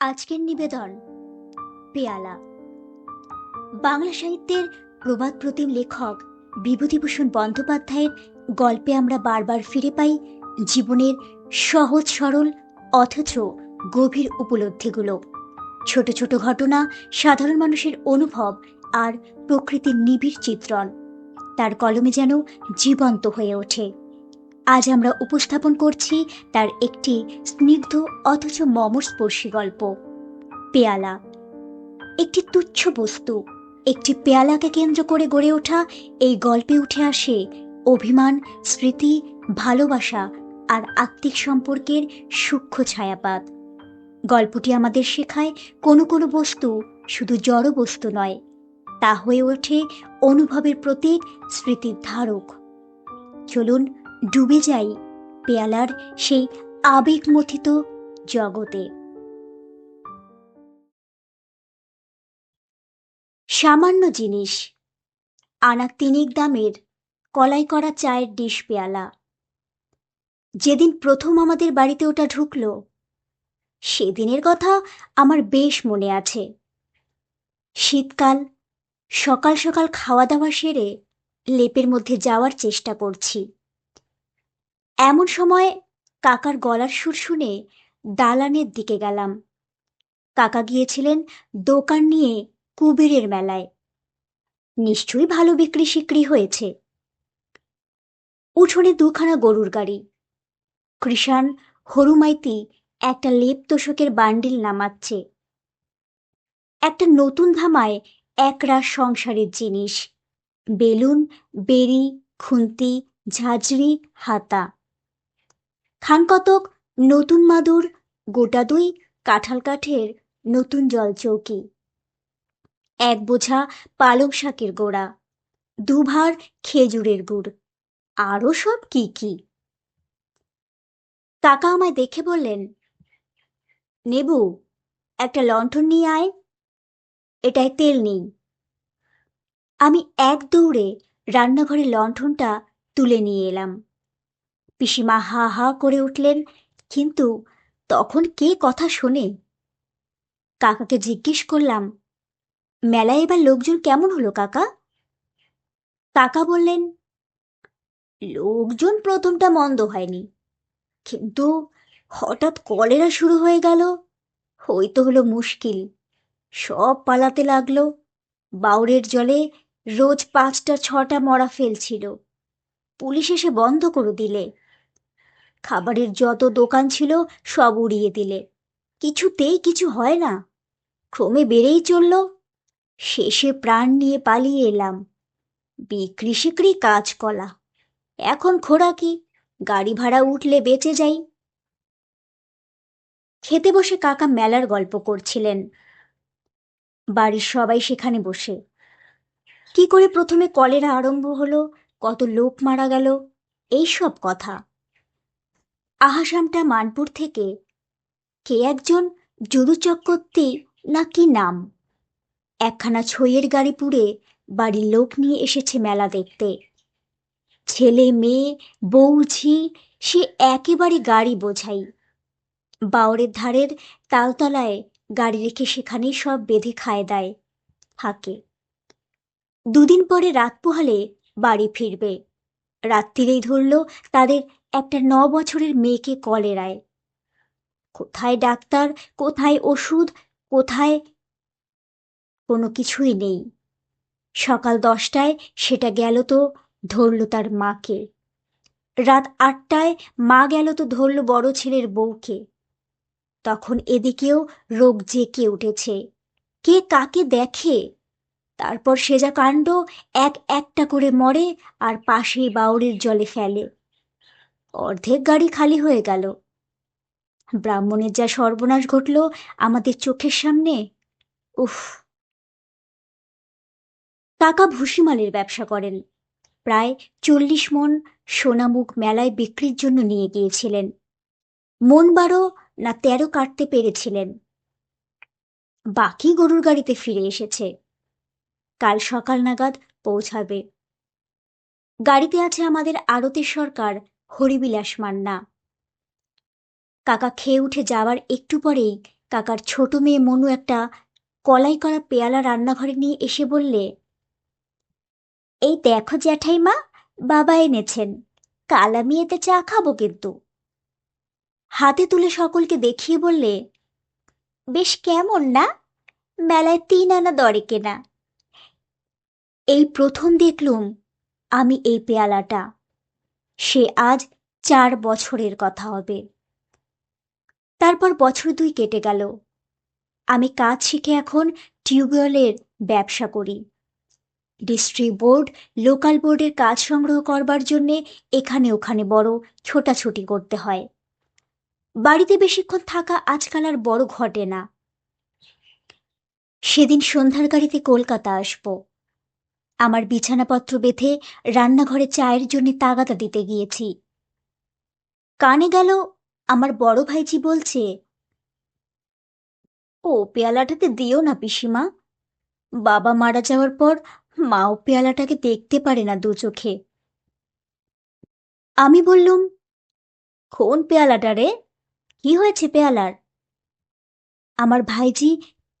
আজকের নিবেদন, পেয়ালা। বাংলা সাহিত্যের প্রবাদ প্রতিম লেখক বিভূতিভূষণ বন্দ্যোপাধ্যায়ের গল্পে আমরা বারবার ফিরে পাই জীবনের সহজ, সরল, অথচ গভীর উপলব্ধিগুলো। ছোট ছোট ঘটনা, সাধারণ মানুষের অনুভব আর প্রকৃতির নিবিড় চিত্রণ। তার কলমে যেন জীবন্ত হয়ে ওঠে। আজ আমরা উপস্থাপন করছি তার একটি স্নিগ্ধ অথচ মমস্পর্শী গল্প, পেয়ালা। একটি তুচ্ছ বস্তু, একটি পেয়ালাকে কেন্দ্র করে গড়ে ওঠা এই গল্পে উঠে আসে অভিমান, স্মৃতি, ভালোবাসা আর আত্মিক সম্পর্কের সূক্ষ্ম ছায়াপাত। গল্পটি আমাদের শেখায় কোনো কোনো বস্তু শুধু জড় বস্তু নয়, তা হয়ে ওঠে অনুভবের প্রতীক, স্মৃতির ধারক। চলুন ডুবে যাই পেয়ালার সেই আবেগমথিত জগতে। সামান্য জিনিস আনা তিনিক দামের কলাই করা চায়ের ডিশ পেয়ালা। যেদিন প্রথম আমাদের বাড়িতে ওটা ঢুকলো, সেদিনের কথা আমার বেশ মনে আছে। শীতকাল, সকাল সকাল খাওয়া দাওয়া সেরে লেপের মধ্যে যাওয়ার চেষ্টা করছি। এমন সময় কাকার গলার সুর শুনে দালানের দিকে গেলাম। কাকা গিয়েছিলেন দোকান নিয়ে কুবেরের মেলায়। নিশ্চয়ই ভালো বিক্রি সিক্রি হয়েছে। উঠোনে দুখানা গরুর গাড়ি। কৃষাণ, হরুমাইতি একটা লেপ তোষকের বান্ডিল নামাচ্ছে। একটা নতুন ধামায় একরাশ সংসারের জিনিস। বেলুন, বেরি, খুন্তি, ঝাঁঝরি, হাতা। খান কতক, নতুন মাদুর, গোটা দুই কাঁঠাল কাঠের নতুন জল চৌকি। এক বোঝা পালং শাকের গোড়া, দুভার খেজুরের গুড়। আরও সব কি কি? কাকা আমায় দেখে বললেন, নেবু, একটা লণ্ঠন নিয়ে আয়, এটায় তেল নেই। আমি এক দৌড়ে রান্নাঘরে লণ্ঠনটা তুলে নিয়ে এলাম। পিসিমা হা হা করে উঠলেন, কিন্তু তখন কে কথা শোনে? কাকাকে জিজ্ঞেস করলাম, মেলায় এবার লোকজন কেমন হলো কাকা? কাকা বললেন, লোকজন প্রথমটা মন্দ হয়নি, কিন্তু হঠাৎ কলেরা শুরু হয়ে গেল হইতে হলো মুশকিল, সব পালাতে লাগল বাউরের জলে রোজ পাঁচটা ছটা মরা ফেলছিল, পুলিশ এসে বন্ধ করে দিলে খাবারের যত দোকান ছিল সব উড়িয়ে দিলে। কিছুতেই কিছু হয় না। ক্রমে বেড়েই চলল। শেষে প্রাণ নিয়ে পালিয়ে এলাম। বিক্রি সিক্রি কাজ কলা এখন খোরাকি গাড়ি ভাড়া উঠলে বেঁচে যাই। খেতে বসে কাকা মেলার গল্প করছিলেন। বাড়ির সবাই সেখানে বসে। কি করে প্রথমে কলেরা আরম্ভ হলো, কত লোক মারা গেল এই সব কথা। আহাসামটা মানপুর থেকে। কে একজন যদু চক্রবর্তী না কি নাম? একখানা ছইয়ের গাড়ি পুড়ে বাড়ির লোক নিয়ে এসেছে মেলা দেখতে। ছেলে, মেয়ে, বউ, ঝি, সে একেবারে গাড়ি বোঝাই। বাওরের ধারের তালতলায় গাড়ি রেখে সেখানেই সব বেঁধে খায় দেয় হাকে দুদিন পরে রাত পোহালে বাড়ি ফিরবে। রাত্রিরেই ধরল তাদের একটা ন বছরের মেয়েকে কলেরায় কোথায় ডাক্তার, কোথায় ওষুধ, কোথায় কোনো কিছুই নেই। সকাল দশটায় সেটা গেল তো ধরল তার মাকে। রাত আটটায় মা গেল তো ধরল বড় ছেলের বউকে। তখন এদিকেও রোগ জেঁকে উঠেছে। কে কাকে দেখে? তারপর সে যা কাণ্ড এক একটা করে মরে আর পাশেই বাউরের জলে ফেলে। অর্ধেক গাড়ি খালি হয়ে গেল। ব্রাহ্মণের যা সর্বনাশ ঘটল আমাদের চোখের সামনে, উফ। কাকা ভুসিমালের ব্যবসা করেন। প্রায় চল্লিশ মন সোনামুখ মেলায় বিক্রির জন্য নিয়ে গিয়েছিলেন। মন বারো না তেরো কাটতে পেরেছিলেন। বাকি গরুর গাড়িতে ফিরে এসেছে। কাল সকাল নাগাদ পৌঁছাবে। গাড়িতে আছে আমাদের আরতের সরকার হরিবিলাস মান্না। কাকা খেয়ে উঠে যাওয়ার একটু পরেই কাকার ছোট মেয়ে মনু একটা কলাই করা পেয়ালা রান্নাঘরে নিয়ে এসে বললে, এই দেখো জ্যাঠাইমা, বাবা এনেছেন। কাল আমি এতে চা খাব কিন্তু। হাতে তুলে সকলকে দেখিয়ে বললে, বেশ কেমন না? মেলায় তিন আনা দরে কেনা। এই প্রথম দেখলুম আমি এই পেয়ালাটা। সে আজ চার বছরের কথা হবে। তারপর বছর দুই কেটে গেল। আমি কাজ শিখে এখন টিউবওয়েলের ব্যবসা করি। ডিস্ট্রিক্ট বোর্ড, লোকাল বোর্ডের কাজ সংগ্রহ করবার জন্যে এখানে ওখানে বড় ছোটাছুটি করতে হয়। বাড়িতে বেশিক্ষণ থাকা আজকাল আর বড় ঘটে না। সেদিন সন্ধ্যার গাড়িতে কলকাতা আসব। আমার বিছানাপত্র বেঁধে রান্নাঘরে চায়ের জন্য তাগাদা দিতে গিয়েছি। কানে গেল, আমার বড় ভাইজি বলছে, ও পেয়ালাটাতে দিও না পিসিমা। বাবা মারা যাওয়ার পর মাও পেয়ালাটাকে দেখতে পারে না দু চোখে। আমি বললুম, কোন পেয়ালাটা রে? কি হয়েছে পেয়ালার? আমার ভাইজি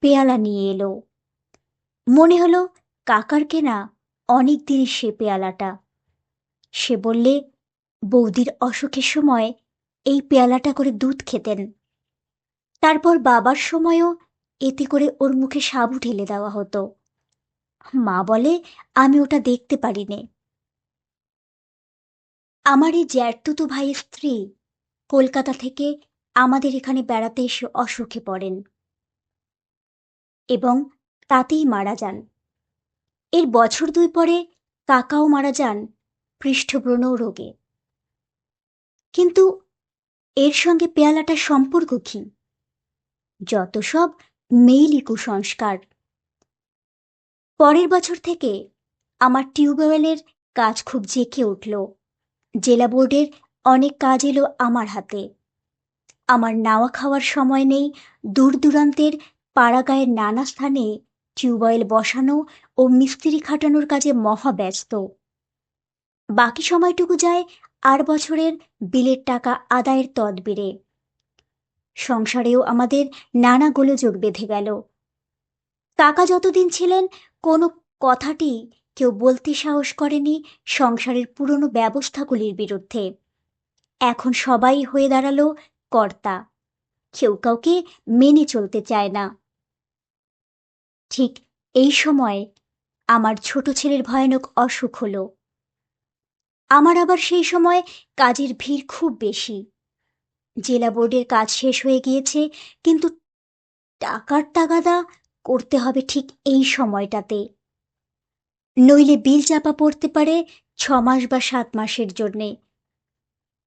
পেয়ালা নিয়ে এলো। মনে হলো কাকার কেনা অনেক দিনের সে পেয়ালাটা। সে বললে, বৌদির অসুখের সময় এই পেয়ালাটা করে দুধ খেতেন। তারপর বাবার সময়ও এতে করে ওর মুখে সাবু ঢেলে দেওয়া হতো। মা বলে, আমি ওটা দেখতে পারিনি। আমার এই জ্যাঠতুতো ভাইয়ের স্ত্রী কলকাতা থেকে আমাদের এখানে বেড়াতে এসে অসুখে পড়েন এবং তাতেই মারা যান। এর বছর দুই পরে কাকাও মারা যান পৃষ্ঠব্রণ রোগে। কিন্তু এর সঙ্গে পেয়ালাটার সম্পর্ক কি? যত সব মেইলি কুসংস্কার পরের বছর থেকে আমার টিউবওয়েলের কাজ খুব জেঁকে উঠল। জেলা বোর্ডের অনেক কাজ এলো আমার হাতে। আমার নাওয়া খাওয়ার সময় নেই দূর দূরান্তের পাড়াগাঁয়ের নানা স্থানে টিউবওয়েল বসানো ও মিস্ত্রি খাটানোর কাজে মহা ব্যস্ত। বাকি সময়টুকু যায় আর বছরের বিলের টাকা আদায়ের তদবিরে। সংসারেও আমাদের নানা গোলযোগ বেঁধে গেল। কাকা যতদিন ছিলেন, কোনো কথাটি কেউ বলতে সাহস করেনি সংসারের পুরনো ব্যবস্থাগুলির বিরুদ্ধে। এখন সবাই হয়ে দাঁড়াল কর্তা। কেউ কাউকে মেনে চলতে চায় না। ঠিক এই সময় আমার ছোট ছেলের ভয়ানক অসুখ হলো। আমার আবার সেই সময় কাজের ভিড় খুব বেশি। জেলা বোর্ডের কাজ শেষ হয়ে গিয়েছে, কিন্তু টাকার তাগাদা করতে হবে ঠিক এই সময়টাতে। নইলে বিল চাপা পড়তে পারে ছ মাস বা সাত মাসের জন্যে।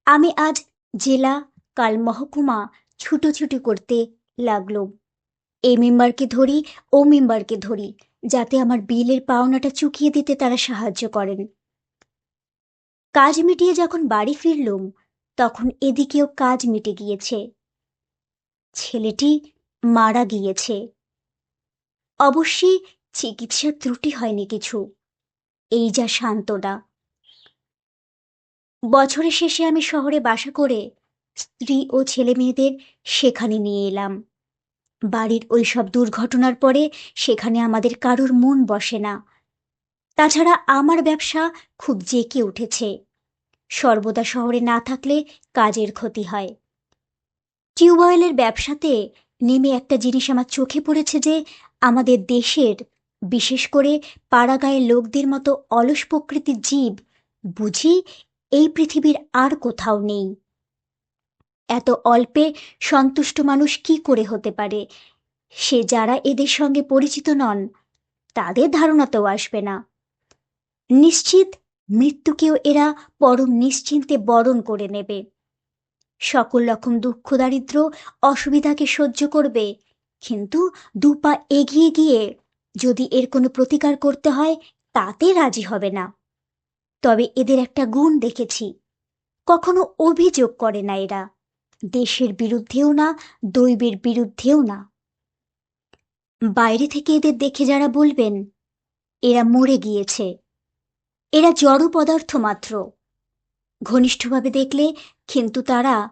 আমি আজ জেলা, কাল মহকুমা ছুটোছুটি করতে লাগল এই মেম্বারকে ধরি, ও মেম্বারকে ধরি। যাতে আমার বিলের পাওনাটা চুকিয়ে দিতে তারা সাহায্য করেন। কাজ মিটিয়ে যখন বাড়ি ফিরলুম, তখন এদিকেও কাজ মিটে গিয়েছে। ছেলেটি মারা গিয়েছে। অবশ্যই চিকিৎসার ত্রুটি হয়নি কিছু। এই যা শান্তনা বছরের শেষে আমি শহরে বাসা করে স্ত্রী ও ছেলে মেয়েদের সেখানে নিয়ে এলাম। বাড়ির ওই সব দুর্ঘটনার পরে সেখানে আমাদের কারোর মন বসে না। তাছাড়া আমার ব্যবসা খুব জেঁকে উঠেছে। সর্বদা শহরে না থাকলে কাজের ক্ষতি হয়। টিউবওয়েলের ব্যবসাতে নেমে একটা জিনিস আমার চোখে পড়েছে যে, আমাদের দেশের, বিশেষ করে পাড়াগাঁয়ের লোকদের মতো অলস প্রকৃতির জীব বুঝি এই পৃথিবীর আর কোথাও নেই। এত অল্পে সন্তুষ্ট মানুষ কি করে হতে পারে? সে যারা এদের সঙ্গে পরিচিত নন, তাদের ধারণাতেও আসবে না। নিশ্চিত মৃত্যুকেও এরা পরম নিশ্চিন্তে বরণ করে নেবে। সকল রকম দুঃখ দারিদ্র অসুবিধাকে সহ্য করবে, কিন্তু দুপা এগিয়ে গিয়ে যদি এর কোনো প্রতিকার করতে হয়, তাতে রাজি হবে না। তবে এদের একটা গুণ দেখেছি, কখনো অভিযোগ করে না এরা। দেশের বিরুদ্ধেও না, দৈবের বিরুদ্ধেও না। বাইরে থেকে এদের দেখে যারা বলবেন, এরা মরে গিয়েছে। এরা জড় পদার্থ মাত্র। ঘনিষ্ঠভাবে দেখলে কিন্তু তারা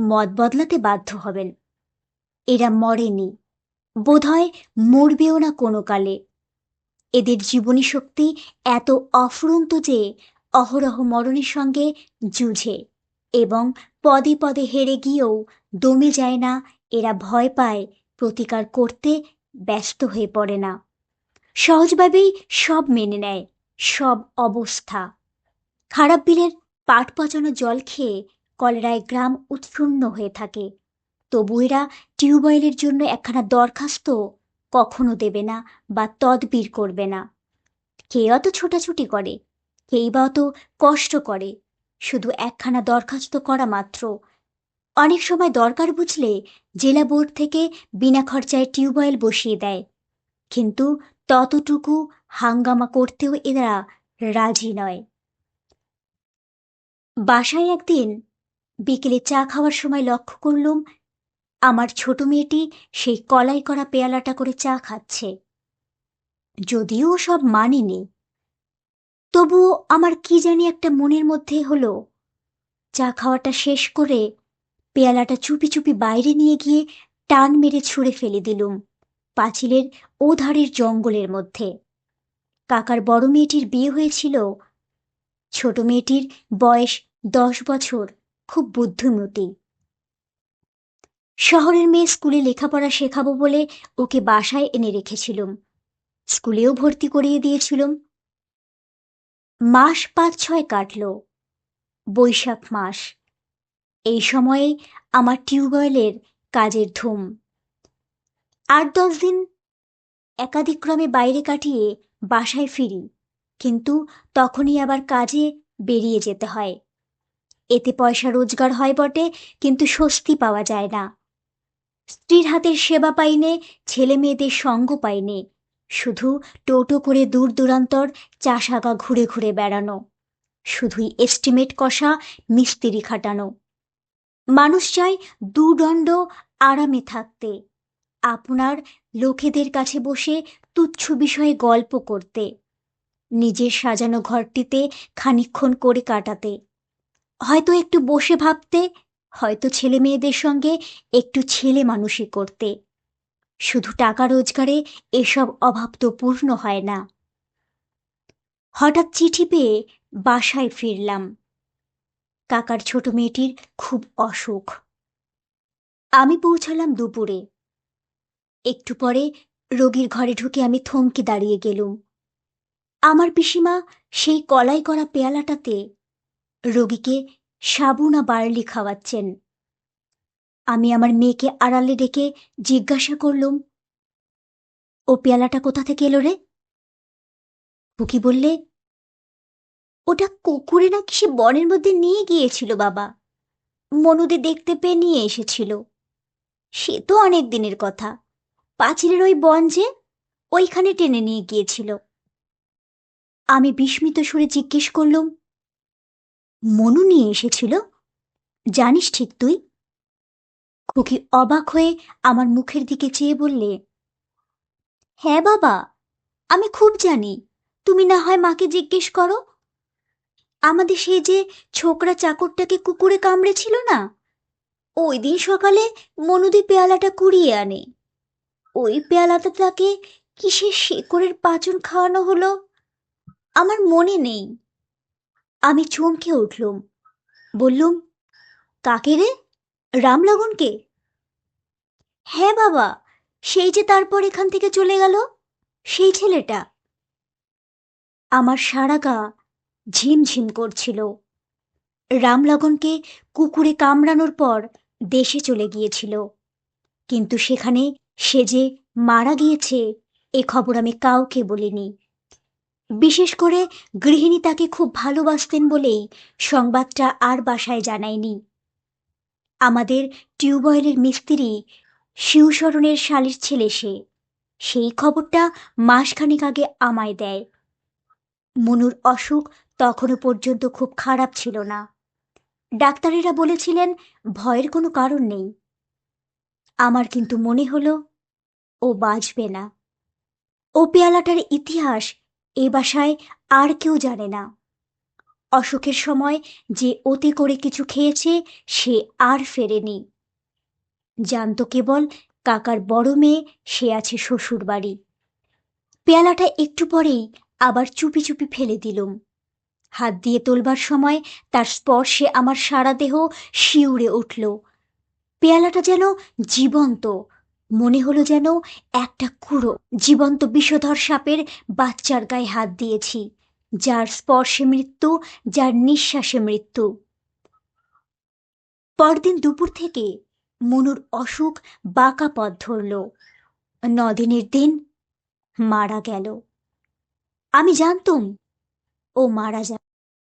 মত বদলাতে বাধ্য হবেন। এরা মরেনি। বোধহয় মরবেও না কোনো কালে। এদের জীবনী শক্তি এত অফুরন্ত যে, অহরহ মরণের সঙ্গে যুঝে এবং পদে পদে হেরে গিয়েও দমে যায় না, এরা ভয় পায়, প্রতিকার করতে ব্যস্ত হয়ে পড়ে না। সহজভাবেই সব মেনে নেয়, সব অবস্থা। খারাপ বিলের পাট পচানো জল খেয়ে কলেরায় গ্রাম উৎফুন্ন হয়ে থাকে। তবু এরা টিউবওয়েলের জন্য একখানা দরখাস্ত কখনো দেবে না বা তদবির করবে না। কে অত ছোটাছুটি করে কেই বা অত কষ্ট করে শুধু একখানা দরখাস্ত করা মাত্র। অনেক সময় দরকার বুঝলে জেলা বোর্ড থেকে বিনা খরচায় টিউবওয়েল বসিয়ে দেয়। কিন্তু ততটুকু হাঙ্গামা করতেও এরা রাজি নয়। বাসায় একদিন বিকেলে চা খাওয়ার সময় লক্ষ্য করলুম, আমার ছোট মেয়েটি সেই কলাই করা পেয়ালাটা করে চা খাচ্ছে। যদিও সব মানিনি তবুও আমার কি জানি একটা মনের মধ্যে হলো। চা খাওয়াটা শেষ করে পেয়ালাটা চুপি চুপি বাইরে নিয়ে গিয়ে টান মেরে ছুঁড়ে ফেলে দিলুম পাঁচিলের ওধারের জঙ্গলের মধ্যে। কাকার বড় মেয়েটির বিয়ে হয়েছিল। ছোট মেয়েটির বয়স দশ বছর, খুব বুদ্ধিমতী। শহরের মেয়ে স্কুলে লেখাপড়া শেখাবো বলে ওকে বাসায় এনে রেখেছিলুম। স্কুলেও ভর্তি করিয়ে দিয়েছিলুম। মাস পাঁচ ছয় কাটল। বৈশাখ মাস। এই সময়ে আমার টিউবওয়েলের কাজের ধুম। আট দশ দিন একাধিক্রমে বাইরে কাটিয়ে বাসায় ফিরি, কিন্তু তখনই আবার কাজে বেরিয়ে যেতে হয়। এতে পয়সা রোজগার হয় বটে, কিন্তু স্বস্তি পাওয়া যায় না। স্ত্রীর হাতের সেবা পাইনে, ছেলে মেয়েদের সঙ্গ পাইনে শুধু টোটো করে দূর দূরান্তর চাষাগা ঘুরে ঘুরে বেড়ানো, শুধুই এস্টিমেট কষা, মিস্ত্রি খাটানো। মানুষ চায় দুদণ্ড আরামে থাকতে। আপনার লোকেদের কাছে বসে তুচ্ছ বিষয়ে গল্প করতে, নিজের সাজানো ঘরটিতে খানিক্ষণ করে কাটাতে। হয়তো একটু বসে ভাবতে, হয়তো ছেলে মেয়েদের সঙ্গে একটু ছেলে মানুষই করতে। শুধু টাকা রোজগারে এসব অভাব তো পূর্ণ হয় না। হঠাৎ চিঠি পেয়ে বাসায় ফিরলাম। কাকার ছোট মেয়েটির খুব অসুখ। আমি পৌঁছালাম দুপুরে। একটু পরে রোগীর ঘরে ঢুকে আমি থমকে দাঁড়িয়ে গেলুম। আমার পিসিমা সেই কলাই করা পেয়ালাটাতে রোগীকে সাবু না বার্লি খাওয়াচ্ছেন। আমি আমার মেয়েকে আড়ালে ডেকে জিজ্ঞাসা করলুম, ও পেয়ালাটা কোথা থেকে এলো রে? খুকি বললে, ওটা কুকুরে নাকি সে বনের মধ্যে নিয়ে গিয়েছিল বাবা। মনুদে দেখতে পেয়ে নিয়ে এসেছিল। সে তো অনেক দিনের কথা। পাঁচিলের ওই বন যে ওইখানে টেনে নিয়ে গিয়েছিল। আমি বিস্মিত সুরে জিজ্ঞেস করলুম, মনু নিয়ে এসেছিল? জানিস ঠিক তুই? খুকি অবাক হয়ে আমার মুখের দিকে চেয়ে বললে হ্যাঁ বাবা, আমি খুব জানি। তুমি না হয় মাকে জিজ্ঞেস করো। আমাদের সেই যে ছোকরা চাকরটাকে কুকুরে কামড়েছিল না, ওই দিন সকালে মনুদি পেয়ালাটা কুড়িয়ে আনে। ওই পেয়ালাটা তাকে কিসের শেকড়ের পাচন খাওয়ানো হলো? আমার মনে নেই। আমি চমকে উঠলুম। বললুম, কাকে রে? রামলাগনকে? হ্যাঁ বাবা, সেই যে তারপর এখান থেকে চলে গেল, সেই ছেলেটা। আমার সারা গা ঝিমঝিম করছিল। রামলগনকে কুকুরে কামড়ানোর পর দেশে চলে গিয়েছিল। কিন্তু সেখানে সে যে মারা গিয়েছে, এ খবর আমি কাউকে বলিনি। বিশেষ করে গৃহিণী তাকে খুব ভালোবাসতেন বলেই সংবাদটা আর বাসায় জানায়নি। আমাদের টিউবওয়েলের মিস্ত্রি শিবশরণের শালির ছেলে সে। সেই খবরটা মাসখানেক আগে আমায় দেয়। মনুর অসুখ তখনও পর্যন্ত খুব খারাপ ছিল না। ডাক্তারেরা বলেছিলেন ভয়ের কোনো কারণ নেই। আমার কিন্তু মনে হলো ও বাঁচবে না। ও পেয়ালাটার ইতিহাস এ বাসায় আর কেউ জানে না। অসুখের সময় যে অতি করে কিছু খেয়েছে, সে আর ফেরেনি। জানত কেবল কাকার বড় মেয়ে, সে আছে শ্বশুর বাড়ি পেয়ালাটা একটু পরেই আবার চুপি চুপি ফেলে দিলুম। হাত দিয়ে তোলবার সময় তার স্পর্শে আমার সারা দেহ শিউরে উঠল। পেয়ালাটা যেন জীবন্ত, মনে হলো যেন একটা কুড়ো। জীবন্ত বিষধর সাপের বাচ্চার গায়ে হাত দিয়েছি। যার স্পর্শে মৃত্যু, যার নিঃশ্বাসে মৃত্যু। পরদিন দুপুর থেকে মনুর অসুখ বাঁকা পথ ধরল। নদিনের দিন মারা গেল। আমি জানতুম, ও মারা যায়।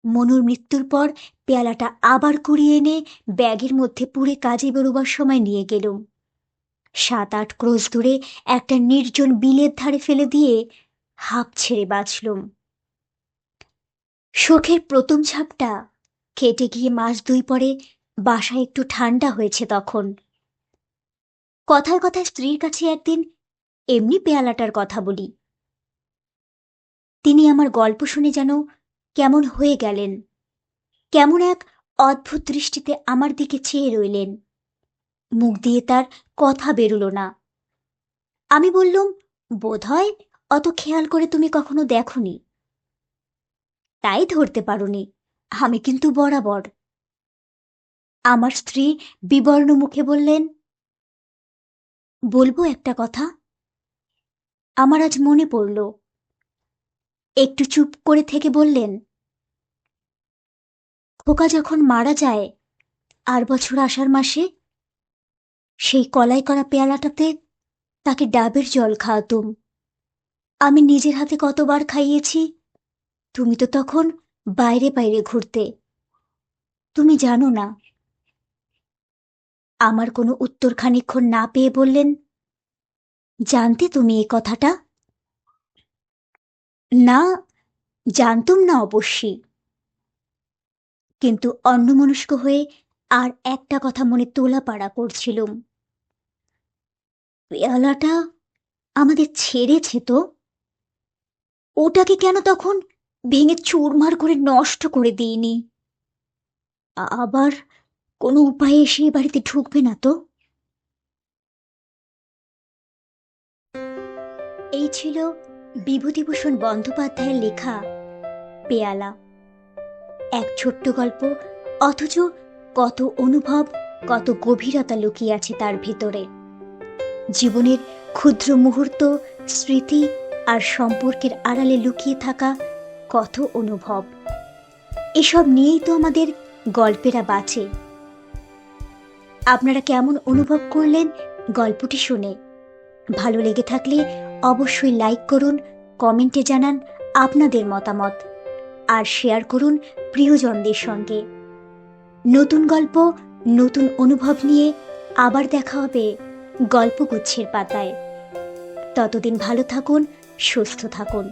মনুর মৃত্যুর পর পেয়ালাটা আবার কুড়িয়ে এনে ব্যাগের মধ্যে পুড়ে কাজে বেরোবার সময় নিয়ে গেলুম। সাত আট ক্রোশ দূরে একটা নির্জন বিলের ধারে ফেলে দিয়ে হাঁপ ছেড়ে বাঁচলুম। শোকের প্রথম ঝাপটা কেটে গিয়ে মাস দুই পরে বাসায় একটু ঠান্ডা হয়েছে তখন। কথায় কথায় স্ত্রীর কাছে একদিন এমনি পেয়ালাটার কথা বলি। তিনি আমার গল্প শুনে যেন কেমন হয়ে গেলেন, কেমন এক অদ্ভুত দৃষ্টিতে আমার দিকে চেয়ে রইলেন। মুখ দিয়ে তার কথা বেরুলো না। আমি বললুম, বোধহয় অত খেয়াল করে তুমি কখনো দেখনি। তাই ধরতে পারোনি। আমি কিন্তু বরাবর। আমার স্ত্রী বিবর্ণ মুখে বললেন, বলব একটা কথা? আমার আজ মনে পড়ল। একটু চুপ করে থেকে বললেন, খোকা যখন মারা যায়, আর বছর আষাঢ় মাসে, সেই কলাই করা পেয়ালাটাতে তাকে ডাবের জল খাওয়াতুম। আমি নিজের হাতে কতবার খাইয়েছি তুমি তো তখন বাইরে বাইরে ঘুরতে। তুমি জানো না। আমার কোনো উত্তর খানিক্ষণ না পেয়ে বললেন, জানতে তুমি এ কথাটা? না, জানতুম না অবশ্যই। কিন্তু অন্যমনস্ক হয়ে আর একটা কথা মনে তোলাপাড়া করছিলুম। পেয়ালাটা আমাদের ছেড়েছে তো? ওটাকে কেন তখন ভেঙে চুরমার করে নষ্ট করে দিইনি। আবার কোনো উপায়ে এসে বাড়িতে ঢুকবে না তো? এই ছিল বিভূতিভূষণ বন্দ্যোপাধ্যায়ের লেখা পেয়ালা। এক ছোট্ট গল্প, অথচ কত অনুভব, কত গভীরতা লুকিয়ে আছে তার ভিতরে। জীবনের ক্ষুদ্র মুহূর্ত, স্মৃতি আর সম্পর্কের আড়ালে লুকিয়ে থাকা কত অনুভব। এসব নিয়েই তো আমাদের গল্পেরা বাঁচে। আপনারা কেমন অনুভব করলেন গল্পটি শুনে? ভালো লেগে থাকলে অবশ্যই লাইক করুন, কমেন্টে জানান আপনাদের মতামত আর শেয়ার করুন প্রিয়জনদের সঙ্গে। নতুন গল্প, নতুন অনুভব নিয়ে আবার দেখা হবে গল্পগুচ্ছের পাতায়। ততদিন ভালো থাকুন, সুস্থ থাকুন।